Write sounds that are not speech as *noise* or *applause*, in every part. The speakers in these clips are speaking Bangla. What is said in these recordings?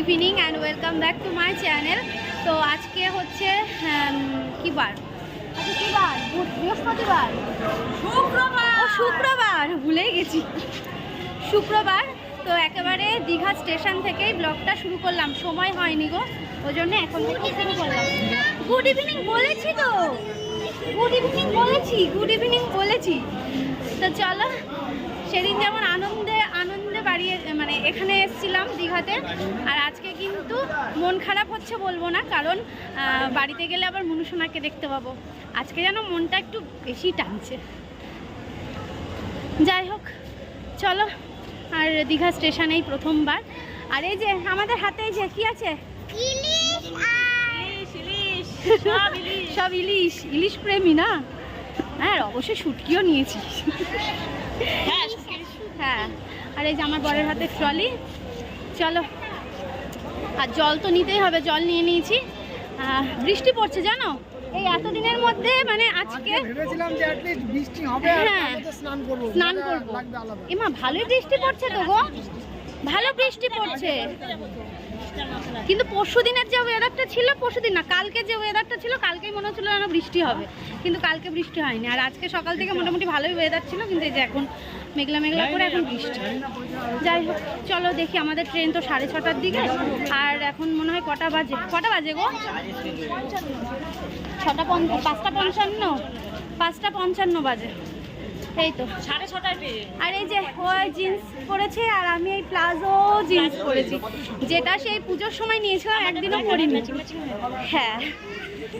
Evening and welcome back to my channel তো আজকে হচ্ছে কি বার? বৃহস্পতিবার। শুক্রবার! ও শুক্রবার! ভুলেই গেছি। শুক্রবার তো একেবারে দীঘা স্টেশন থেকেই ব্লগটা শুরু করলাম। সময় হয়নি গো ওই জন্য এখন থেকে শুরু করলাম। গুড ইভিনিং বলেছি তো! গুড ইভিনিং বলেছি গুড ইভিনিং বলেছি। তো চলো সেদিন যেমন আনন্দে বাড়িয়ে মানে এখানে এসেছিলাম দীঘাতে। আর আজকে কিন্তু মন খারাপ হচ্ছে বলব না কারণ বাড়িতে গেলে আবার মনুসোনাকে দেখতে পাবো। আজকে যেন মনটা একটু বেশি টানছে। যাই হোক চলো। আর দীঘা স্টেশনেই প্রথমবার। আর এই যে আমাদের হাতে এই যে কি আছে? *laughs* সব ইলিশ। ইলিশ প্রেমী না? হ্যাঁ অবশ্যই শুটকিও নিয়েছি হ্যাঁ। আর এই যে আমার বরের হাতে ট্রলি। চলো। আর জল তো নিতেই হবে জল নিয়ে নিয়েছি। বৃষ্টি পড়ছে জানো? এই এতদিনের মধ্যে মানে আজকে ভেবেছিলাম যে অ্যাটলিস্ট বৃষ্টি হবে হ্যাঁ। স্নান করব স্নান এমা ভালোই বৃষ্টি পড়ছে তো গো। ভালো বৃষ্টি পড়ছে। কিন্তু পরশু দিনের যে ওয়েদারটা ছিল পরশু দিন না কালকে যে ওয়েদারটা ছিল কালকেই মনে হচ্ছিল যেন বৃষ্টি হবে। কিন্তু কালকে বৃষ্টি হয়নি। আর আজকে সকাল থেকে মোটামুটি ভালোই ওয়েদার ছিল কিন্তু এই যে এখন মেঘলা মেঘলা করে এখন বৃষ্টি। যাই হোক চলো দেখি আমাদের ট্রেন তো সাড়ে ছটার দিকে আর এখন মনে হয় কটা বাজে? কটা বাজে গো? ছটা পঞ্চ পাঁচটা পঞ্চান্ন পাঁচটা পঞ্চান্ন বাজে। এই তো। সাড়ে ছটায় আর এই যে ওই জিন্স পরেছে আর আমি এই প্লাজো জিন্স পরেছি। যেটা সেই পুজোর সময় নিয়েছিলাম একদিনও পরিনি। হ্যাঁ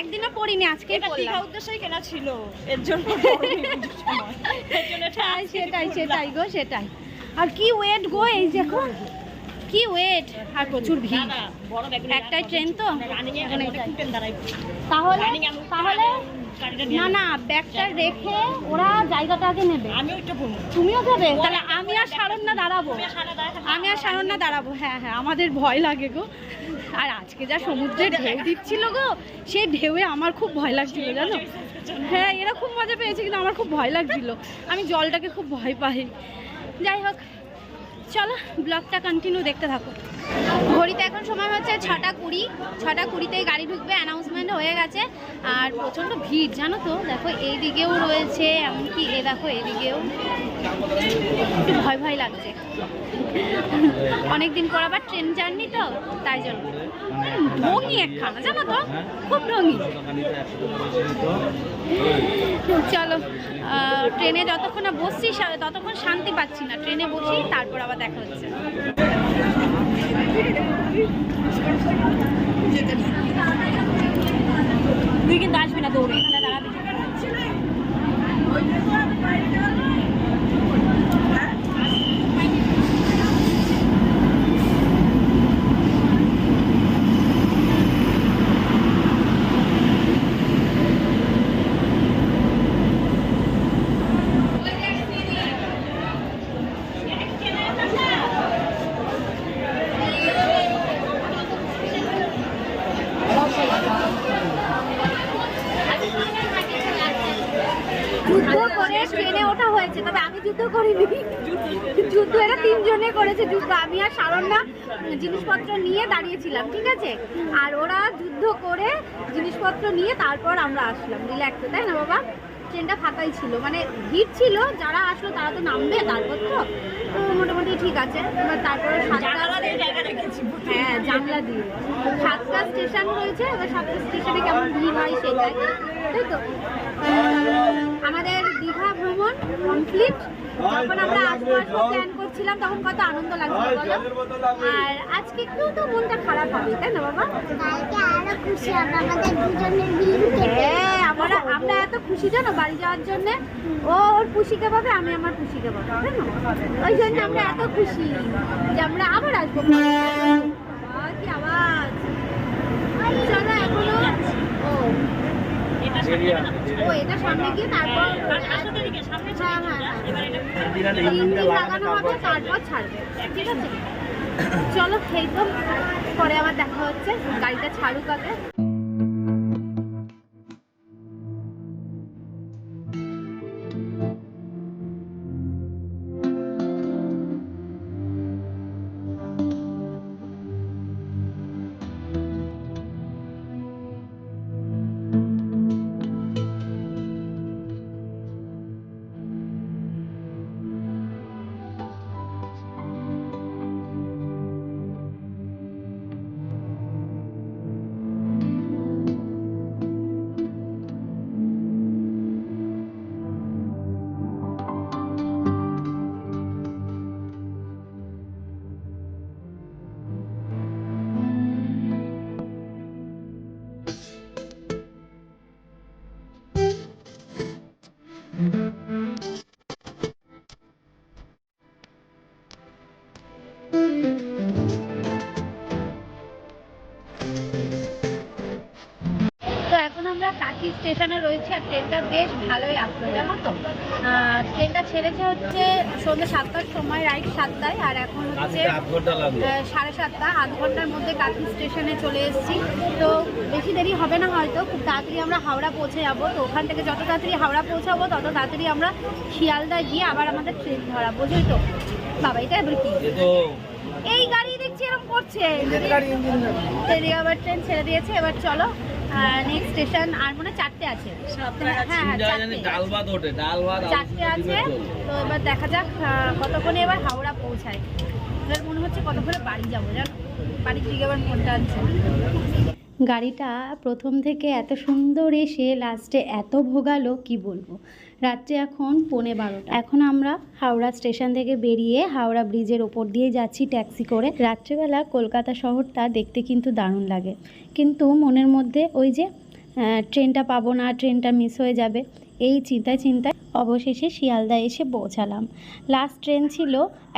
একদিনও পরিনি দীঘা পরলাম। উদ্দেশ্যেই কেনা ছিল? এর জন্য আজকে সেটাই সেটাই গো সেটাই। আর কি ওয়েট গো এই দেখো। কি ওয়েট। আর প্রচুর ভিড়। একটাই ট্রেন তো? তাহলে তাহলে না না ব্যাগটা রেখে ওরা জায়গাটা আগে নেবে। আমিও একটু তুমিও যাবে? তাহলে আমি আর সারণ্যা দাঁড়াবো। তুমি আর সারা দাঁড়ায় থাকো। আমি আর সারণ্যা দাঁড়াবো। হ্যাঁ হ্যাঁ আমাদের ভয় লাগে গো। আর আজকে যা সমুদ্রে ঢেউ দিচ্ছিল গো সেই ঢেউয়ে আমার খুব ভয় লাগছিল জানো? হ্যাঁ এরা খুব মজা পেয়েছে কিন্তু আমার খুব ভয় লাগছিল। আমি জলটাকে খুব ভয় পাই। যাই হোক চলো ব্লগটা কন্টিনিউ দেখতে থাকো। ঘড়িতে এখন সময় হচ্ছে ছটা কুড়ি। ছটা কুড়িতেই গাড়ি ঢুকবে অ্যানাউন্সমেন্ট হয়ে গেছে। আর প্রচণ্ড ভিড়, জানো তো? দেখো, এইদিকেও রয়েছে, এমনকি এ দেখো এদিকেও একটু ভয় ভয় লাগছে। অনেক দিন পর আবার ট্রেন জার্নি তো, তাই জন্য। ঢঙ্গি একখানা, জানো তো? খুব ঢঙ্গি চলো ট্রেনে যতক্ষণ না বসছি ততক্ষণ শান্তি পাচ্ছি না। ট্রেনে বসি, তারপর আবার দেখা হচ্ছে। তুই কিন্তু আসবি না দৌড়ে এখানে দাঁড়াবি যুদ্ধ করে ট্রেনে ওঠা হয়েছে তবে আমি যুদ্ধ করিনি। যুদ্ধ এরা তিনজনে করেছে যুদ্ধ। আমি আর সারণ্যা জিনিসপত্র নিয়ে দাঁড়িয়েছিলাম ঠিক আছে? আর ওরা যুদ্ধ করে জিনিসপত্র নিয়ে তারপর আমরা আসলাম রিল্যাক্সে তাই না বাবা? ট্রেনটা ফাঁকাই ছিল মানে ভিড় ছিল যারা আসলো তারা তো নামবে তারপর তো। মোটামুটি ঠিক আছে এবার তারপরে হ্যাঁ জানলা দিয়ে। সাতটা স্টেশন রয়েছে এবার সাতটা স্টেশনে কেমন ভিড় হয় সেটাই তাই তো? আমাদের দীঘা ভ্রমণ কমপ্লিট যখন আমরা আসব আসব প্ল্যান করছিলাম তখন কত আনন্দ লাগছিল আর আজকে একটু তো মনটা খারাপ হবে তাই না বাবা? কালকে আরও খুশি হবে আমাদের দুজনের বিল হ্যাঁ আমরা আমরা এত খুশি জানো বাড়ি যাওয়ার জন্য। ও ওর খুশিকে পাবে আমি আমার খুশিকে পাবো তাই না? ওই জন্য আমরা এত খুশি যে আমরা আবার আসব। কি আওয়াজ? চলো এখনও ও এটা সামনে গিয়ে তারপর হ্যাঁ হ্যাঁ হ্যাঁ। লাগানো হবে তারপর ছাড়বে। ঠিক আছে? চলো খেয়ে পরে আবার দেখা হচ্ছে। গাড়িটা ছাড়ুক আগে। আমরা কাকি স্টেশনে রয়েছে আর ট্রেনটা বেশ ভালোই আসলো জানো ট্রেনটা ছেড়েছে হচ্ছে সন্ধ্যে সাতটার সময় রাইট সাতটায় আর এখন হচ্ছে সাড়ে সাতটা আধ ঘণ্টার মধ্যে কাকি স্টেশনে চলে এসেছি। তো বেশি দেরি হবে না হয়তো তাড়াতাড়ি আমরা হাওড়া পৌঁছে যাব তো ওখান থেকে যত তাড়াতাড়ি হাওড়া পৌঁছাবো তত তাড়াতাড়ি আমরা শিয়ালদা গিয়ে আবার আমাদের ট্রেন ধরা বুঝলি তো? বাবা এটা এবার কি? এই গাড়ি দেখছি এরকম করছে। আবার ট্রেন ছেড়ে দিয়েছে এবার চলো নেক্সট স্টেশন আর মনে হয় চারটে আছে। হ্যাঁ হ্যাঁ চারটে আছে। তো এবার দেখা যাক কতক্ষণে এবার হাওড়া পৌঁছায়। এবার মনে হচ্ছে কতক্ষণে বাড়ি যাব জানো? বাড়ির দিকে এবার মনটা আনছে। গাড়িটা প্রথম থেকে এত সুন্দর এসে লাস্টে এত ভোগালো, কি বলব? রাত্রে এখন পৌনে বারোটা। এখন আমরা হাওড়া স্টেশন থেকে বেরিয়ে হাওড়া ব্রিজের ওপর দিয়ে যাচ্ছি ট্যাক্সি করে। রাত্রেবেলা কলকাতা শহরটা দেখতে কিন্তু দারুণ লাগে। কিন্তু মনের মধ্যে ওই যে ট্রেনটা পাবো না, ট্রেনটা মিস হয়ে যাবে, এই চিন্তায় চিন্তায় অবশেষে শিয়ালদা এসে পৌঁছালাম। লাস্ট ট্রেন ছিল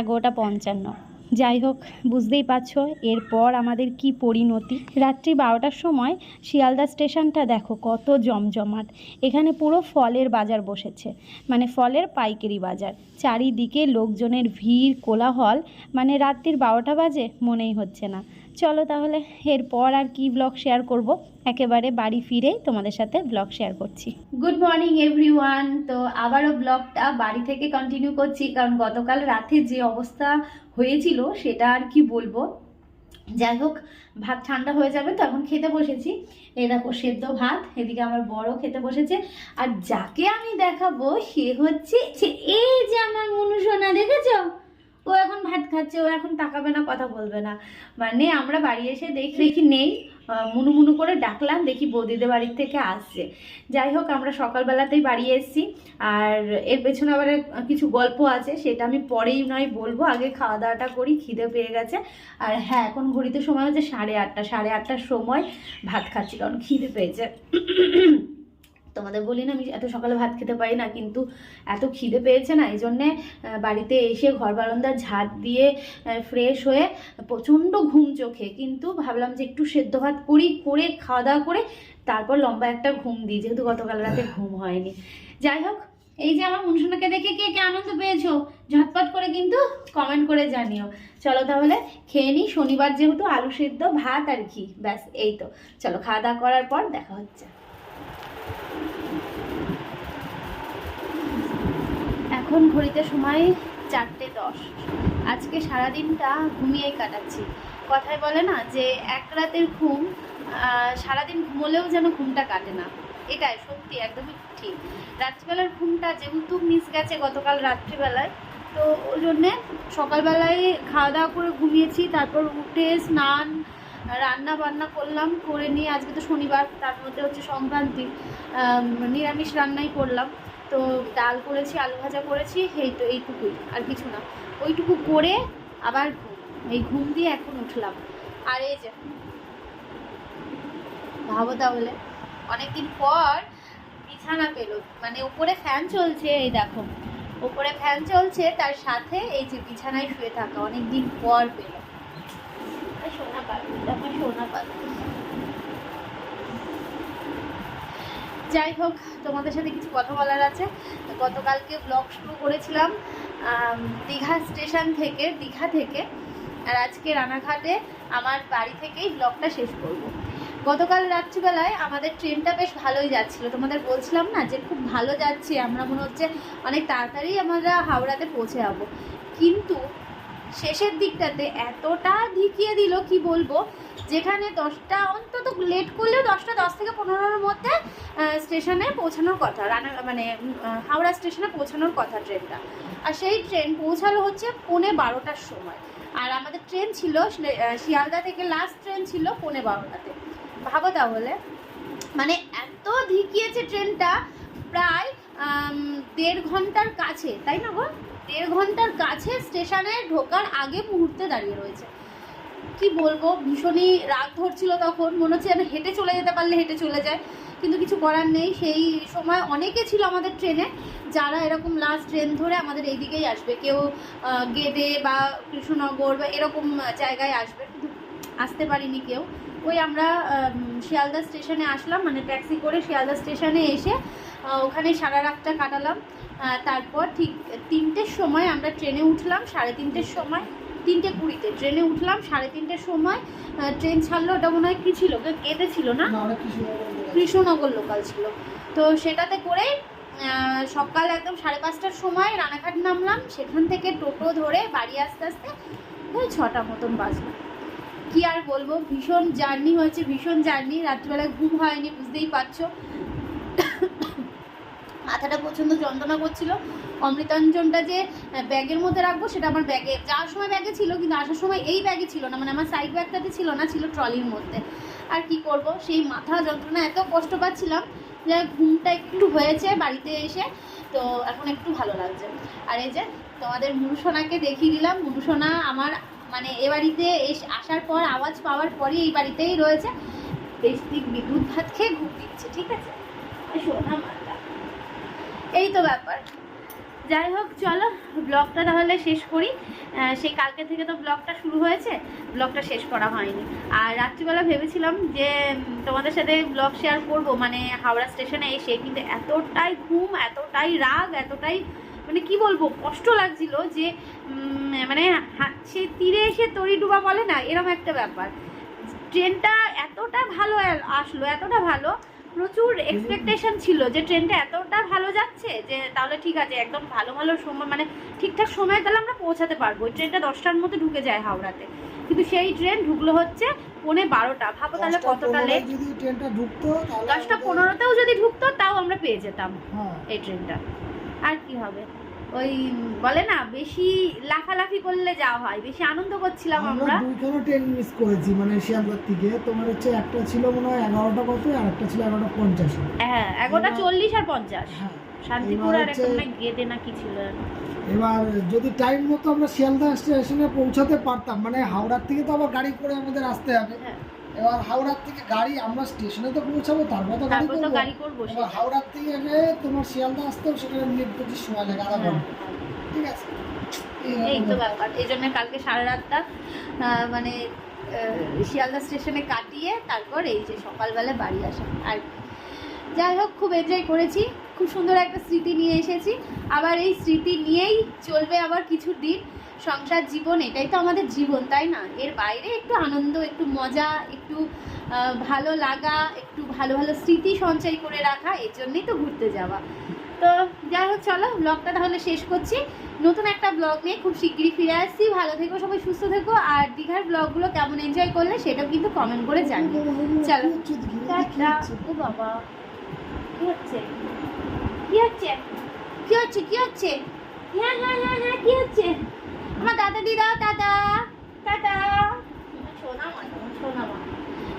এগারোটা পঞ্চান্ন। যাই হোক, বুঝতেই পারছ এরপর আমাদের কি পরিণতি। রাত্রি বারোটার সময় শিয়ালদা স্টেশনটা দেখো কত জমজমাট। এখানে পুরো ফলের বাজার বসেছে। মানে ফলের পাইকারি বাজার। চারিদিকে লোকজনের ভিড়, কোলাহল। মানে রাত্রির বারোটা বাজে, মনেই হচ্ছে না। চলো তাহলে এরপর আর কি ব্লগ শেয়ার করব। একেবারে বাড়ি ফিরেই তোমাদের সাথে ব্লগ শেয়ার করছি। গুড মর্নিং এভরিওয়ান তো আবারও ব্লগটা বাড়ি থেকে কন্টিনিউ করছি, কারণ গতকাল রাতে যে অবস্থা হয়েছিল সেটা আর কি বলব। যাই হোক, ভাত ঠান্ডা হয়ে যাবে তো, এখন খেতে বসেছি। এই দেখো, সেদ্ধ ভাত, এদিকে আমার বড় খেতে বসেছে। আর যাকে আমি দেখাবো সে হচ্ছে এই যে আমার মনুসোনা দেখেছ? ও এখন ভাত খাচ্ছে ও এখন তাকাবে না কথা বলবে না। মানে আমরা বাড়ি এসে দেখি দেখি নেই। মুনু মুনু করে ডাকলাম দেখি বৌদিদের বাড়ির থেকে আসছে। যাই হোক আমরা সকালবেলাতেই বাড়ি এসেছি। আর এর পেছনে আবার কিছু গল্প আছে সেটা আমি পরেই নয় বলব। আগে খাওয়া দাওয়াটা করি খিদে পেয়ে গেছে। আর হ্যাঁ এখন ঘড়িতে সময় হচ্ছে সাড়ে আটটা সাড়ে আটটার সময় ভাত খাচ্ছি কারণ খিদে পেয়েছে। তোমাদের বলি না, আমি এত সকালে ভাত খেতে পারি না, কিন্তু এত খিদে পেয়েছে না এই জন্যে বাড়িতে এসে ঘর বারান্দা ঝাঁট দিয়ে ফ্রেশ হয়ে প্রচণ্ড ঘুম চোখে, কিন্তু ভাবলাম যে একটু সেদ্ধ ভাত করি, করে খাওয়া দাওয়া করে তারপর লম্বা একটা ঘুম দিই, যেহেতু গতকাল রাতে ঘুম হয়নি। যাই হোক, এই যে আমার মুনসুনাকে দেখে কে কে আনন্দ পেয়েছ? ঝটপট করে কিন্তু কমেন্ট করে জানিও। চলো তাহলে, খেয়ে নিই, শনিবার যেহেতু আলু সেদ্ধ, ভাত আর কি ব্যাস, এই তো। চলো, খাওয়া দাওয়া করার পর দেখা হচ্ছে। এখন ঘড়িতে সময় চারটে দশ। আজকে সারাদিনটা ঘুমিয়েই কাটাচ্ছি। কথায় বলে না যে, এক রাতের ঘুম সারাদিন ঘুমোলেও যেন ঘুমটা কাটে না। এটাই সত্যি, একদমই ঠিক। রাত্রিবেলার ঘুমটা যেহেতু মিস গেছে গতকাল রাত্রিবেলায়, তো ওই জন্যে সকালবেলায় খাওয়া দাওয়া করে ঘুমিয়েছি, তারপর উঠে স্নান রান্না বান্না করলাম, করে নিয়ে আজকে তো শনিবার, তার মধ্যে হচ্ছে সংক্রান্তি নিরামিষ রান্নাই করলাম। তো ডাল করেছি, আলু ভাজা করেছি, এই তো এইটুকুই, আর কিছু না। ওইটুকু করে আবার ঘুম এই ঘুম দিয়ে এখন উঠলাম। আর এই যে, ভাবো তাহলে, অনেকদিন পর বিছানা পেল। মানে উপরে ফ্যান চলছে, এই দেখো। উপরে ফ্যান চলছে, তার সাথে এই যে বিছানায় শুয়ে থাকা, অনেকদিন পর পেল। সোনা আমার সোনা পাখি যাই হোক, তোমাদের সাথে কিছু কথা বলার আছে। গতকালকে ব্লগ শুরু করেছিলাম দীঘা স্টেশন থেকে, দীঘা থেকে। আর আজকে রানাঘাটে আমার বাড়ি থেকেই ব্লগটা শেষ করব। গতকাল রাত্রিবেলায় আমাদের ট্রেনটা বেশ ভালোই যাচ্ছিল। তোমাদের বলছিলাম না যে খুব ভালো যাচ্ছে, আমরা মনে হচ্ছে অনেক তাড়াতাড়ি আমরা হাওড়াতে পৌঁছে যাব। কিন্তু শেষের দিকটাতে এতটা ঢিকিয়ে দিল, কি বলব? যেখানে দশটা অন্তত লেট করলেও দশটা, দশ থেকে পনেরোর মধ্যে স্টেশনে পৌঁছানোর কথা। রানা মানে হাওড়া স্টেশনে পৌঁছানোর কথা ট্রেনটা আর সেই ট্রেন পৌঁছালো হচ্ছে পৌনে বারোটার সময়। আর আমাদের ট্রেন ছিল শিয়ালদা থেকে লাস্ট ট্রেন ছিল পৌনে বারোটাতে। ভাবো তাহলে। মানে এত ধিকিয়েছে ট্রেনটা প্রায় দেড় ঘণ্টার কাছে, তাই না গো? দেড় ঘণ্টার কাছে স্টেশনে ঢোকার আগে মুহূর্তে দাঁড়িয়ে রয়েছে। কি বলব ভীষণই রাগ ধরছিল তখন। মনে হচ্ছে যেন হেঁটে চলে যেতে পারলে হেঁটে চলে যায়। কিন্তু কিছু করার নেই। সেই সময় অনেকে ছিল আমাদের ট্রেনে যারা এরকম লাস্ট ট্রেন ধরে আমাদের এইদিকেই আসবে। কেউ গেদে বা কৃষ্ণনগর বা এরকম জায়গায় আসবে। কিন্তু আসতে পারিনি কেউ। ওই আমরা আম, শিয়ালদা স্টেশনে আসলাম। মানে ট্যাক্সি করে শিয়ালদা স্টেশনে এসে ওখানে সারা রাতটা কাটালাম। তারপর ঠিক তিনটের সময় আমরা ট্রেনে উঠলাম। সাড়ে তিনটের সময় তিনটে কুড়িতে। ট্রেনে উঠলাম সাড়ে তিনটের সময় ট্রেন ছাড়লো ওটা মনে হয় কী ছিল কেটে ছিল না কৃষ্ণনগর লোকাল। ছিল। তো সেটাতে করে সকাল একদম সাড়ে পাঁচটার সময় রানাঘাট নামলাম সেখান থেকে টোটো ধরে বাড়ি আসতে আসতে ওই ছটা মতন বাজলো। কি আর বলব ভীষণ জার্নি হয়েছে ভীষণ জার্নি রাত্রিবেলায় ঘুম হয়নি বুঝতেই পারছ। মাথাটা প্রচণ্ড যন্ত্রণা করছিল। অমৃতাঞ্জনটা যে ব্যাগের মধ্যে রাখব সেটা আমার ব্যাগে। যাওয়ার সময় ব্যাগে ছিল, কিন্তু আসার সময় এই ব্যাগে ছিল না। মানে আমার সাইড ব্যাগটাতে ছিল না, ছিল ট্রলির মধ্যে। আর কি করব? সেই মাথা যন্ত্রণা এত কষ্ট পাচ্ছিলাম যে ঘুমটা একটু হয়েছে বাড়িতে এসে। তো এখন একটু ভালো লাগছে। আর এই যে, তোমাদের মুনুসোনাকে দেখিয়ে দিলাম। মুনুসোনা আমার মানে এ বাড়িতে এসে, আসার পর, আওয়াজ পাওয়ার পরই এই বাড়িতেই রয়েছে। বেশ দিক বিদ্যুৎ ভাত খেয়ে ঘুম দিচ্ছে, ঠিক আছে? মাতা তো ব্যাপার। যাই হোক, চলো, ব্লগটা তাহলে শেষ করি। সেই কালকে থেকে তো ব্লগটা শুরু হয়েছে, ব্লগটা শেষ করা হয়নি। আর রাত্রিবেলা ভেবেছিলাম যে তোমাদের সাথে ব্লগ শেয়ার করব মানে হাওড়া স্টেশনে এসে, কিন্তু এতটাই ঘুম, এতটাই রাগ, এতটাই মানে কি বলব, কষ্ট লাগছিল যে মানে সে তীরে এসে তরি ডুবা বলে না এরকম একটা ব্যাপার। ট্রেনটা এতটা ভালো আসলো, এতটা ভালো প্রচুর এক্সপেকটেশন ছিল যে ট্রেনটা এতটা ভালো যাচ্ছে যে তাহলে ঠিক আছে একদম ভালো ভালো সময় মানে ঠিকঠাক সময় তাহলে আমরা পৌঁছাতে পারব। ওই ট্রেনটা দশটার মধ্যে ঢুকে যায় হাওড়াতে। কিন্তু সেই ট্রেন ঢুকলো হচ্ছে পৌনে বারোটা। ভাবো তাহলে কতটা লেট ট্রেনটা ঢুকতো দশটা পনেরোতেও যদি ঢুকতো তাও আমরা পেয়ে যেতাম হ্যাঁ। এই ট্রেনটা আর কি হবে? ওই বলে না বেশি লাফালাফি করলে যাওয়া হয় বেশি আনন্দ করছিলাম আমরা আমরা। দুইখানা ট্রেন মিস করেছি মানে শিয়ালদার থেকে তোমার হচ্ছে একটা ছিল মনে হয় এগারোটা কত আর একটা ছিল এগারোটা পঞ্চাশে। হ্যাঁ এগারোটা চল্লিশ আর পঞ্চাশ। হ্যাঁ শান্তিপুর আর একটা গেদে না কি ছিল এবার যদি টাইম মতো আমরা শিয়ালদা স্টেশনে পৌঁছাতে পারতাম মানে হাওড়ার থেকে তো আবার গাড়ি করে আমাদের আসতে হবে। হ্যাঁ। এবার হাওড়ার থেকে গাড়ি আমরা স্টেশনে তো পৌঁছাবো তারপর তো গাড়ি করব। এবার হাওড়ার থেকে তোমার শিয়ালদা আসতেও সেখানে মিনিট পঁচিশ সময় লাগে আধা ঘণ্টা ঠিক আছে। এই তো ব্যাপার এই জন্য কালকে সারা রাতটা মানে শিয়ালদা স্টেশনে কাটিয়ে তারপর এই যে সকালবেলা বাড়ি আসা। আর যাই হোক খুব এনজয় করেছি। খুব সুন্দর একটা স্মৃতি নিয়ে এসেছি। আবার এই স্মৃতি নিয়েই চলবে আবার কিছু দিন সংসার জীবন। এটাই তো আমাদের জীবন, তাই না? এর বাইরে একটু আনন্দ, একটু মজা, একটু ভালো লাগা, একটু ভালো ভালো স্মৃতি সঞ্চয় করে রাখা, এর জন্যই তো ঘুরতে যাওয়া। তো যাই হোক, চলো ব্লগটা তাহলে শেষ করছি। নতুন একটা ব্লগ নিয়ে খুব শিগগিরই ফিরে আসছি। ভালো থেকো, সবাই সুস্থ থেকো। আর দীঘার ব্লগগুলো কেমন এনজয় করলে সেটাও কিন্তু কমেন্ট করে জানি চলো? ও বাবা হচ্ছে? কি হচ্ছে? কি হচ্ছে? হচ্ছে? হ্যাঁ হ্যাঁ হ্যাঁ হ্যাঁ হচ্ছে? আমার দাদা, দিদা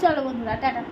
চলো বন্ধুরা, টাটা।